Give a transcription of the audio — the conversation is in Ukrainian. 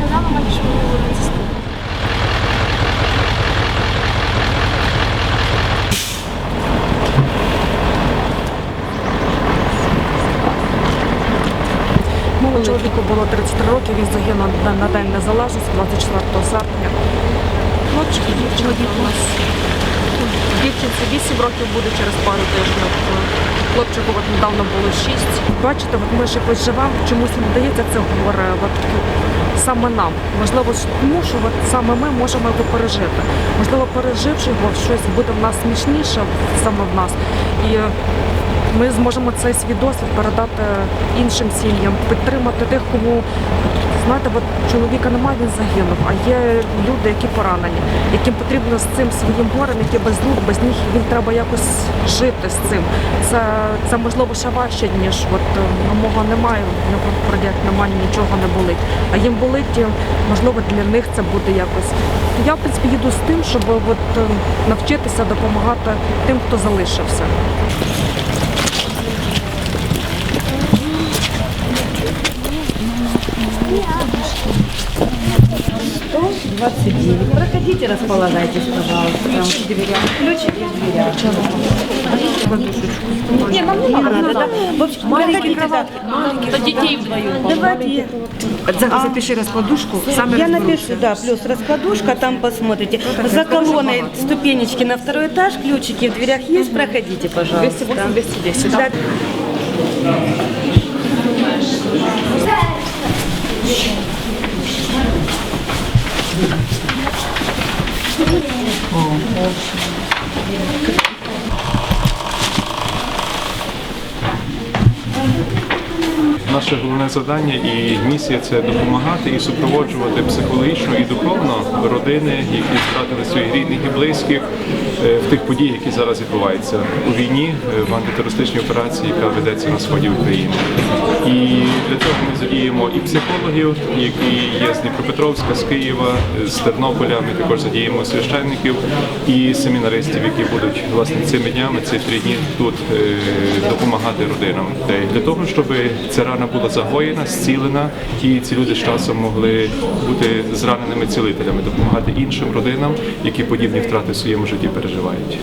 казала мені, що мені було це чоловіку було 33 роки, він загинув на День Незалежності 24 серпня. Хлопчик і чоловік у нас. Дівчинці 8 років буде через пару тижнів. Хлопчику от недавно було 6. Бачите, от ми ще живемо, чомусь не вдається це горе. Саме нам. Можливо, тому, що саме ми можемо його пережити. Можливо, переживши його, щось буде в нас смішніше саме в нас. І ми зможемо цей свій досвід передати іншим сім'ям, підтримати тих, кому знаєте, от чоловіка немає, він загинув, а є люди, які поранені, яким потрібно з цим своїм горем, які без рук, без ніг, їм треба якось жити з цим. Це, це можливо ще важче, ніж от е, мого немає, нього продяк немає, нічого не болить. А їм болить, можливо, для них це буде якось. Я, в принципі, їду з тим, щоб от, е, навчитися допомагати тим, хто залишився. Проходите, располагайтесь, пожалуйста. В дверях. Ключики в дверях. Не, нам не надо, да? В общем, маленький кровать. То детей вдвоем. Давайте. За- Запиши раскладушку, сами Я разберутся. напишу, да, плюс раскладушка, там посмотрите. За колонной ступенечки на второй этаж, ключики в дверях есть, проходите, пожалуйста. 208, 210, да? Oh. Наше головне завдання і місія це допомагати і супроводжувати психологічно і духовно родини, які втратили своїх рідних і близьких е, в тих подіях, які зараз відбуваються у війні, е, в антитерористичній операції, яка ведеться на сході України. І для цього ми задіємо і психологів, які є з Дніпропетровська, з Києва, з Тернополя. Ми також задіємо священників і семінаристів, які будуть власне цими днями, ці три дні тут е, допомагати родинам. Для того, щоб ця рана була загоєна, зцілена, і ці люди з часом могли бути зраненими цілителями, допомагати іншим родинам, які подібні втрати в своєму житті переживають.